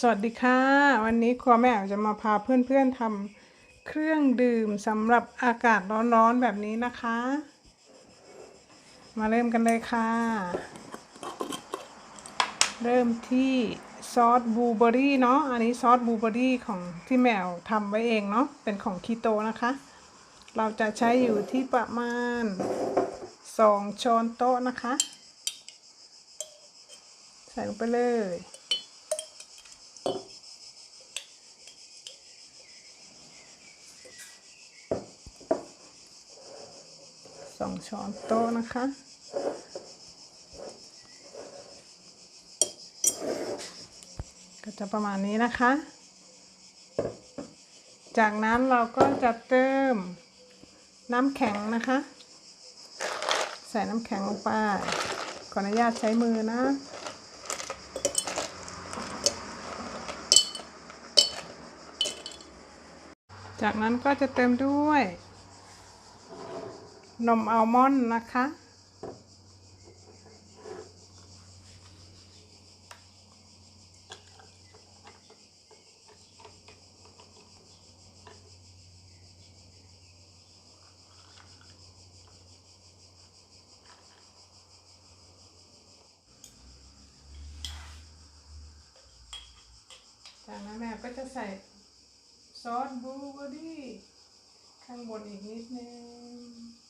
สวัสดีค่ะ วันนี้ครัวแม่แอ๋วจะมาพาเพื่อนๆทำเครื่องดื่มสำหรับอากาศร้อนๆแบบนี้นะคะ มาเริ่มกันเลยค่ะ เริ่มที่ซอสบลูเบอรี่เนาะอันนี้ซอสบลูเบอรี่ของที่แมวทำไว้เองเนาะเป็นของคีโตนะคะ เราจะใช้อยู่ที่ประมาณ 2 ช้อนโต๊ะนะคะ ใส่ลงไปเลย องช้อนโต๊ะนะคะ ก็จะประมาณนี้นะคะ จากนั้นเราก็จะเติมน้ำแข็งนะคะ ใส่น้ำแข็งลงไป ขออนุญาตใช้มือนะจากนั้นก็จะเติมด้วย นมอัลมอนด์นะคะ จากนั้นแม่ก็จะใส่ซอสบลูเบอร์รี่ข้างบนอีกนิดนึง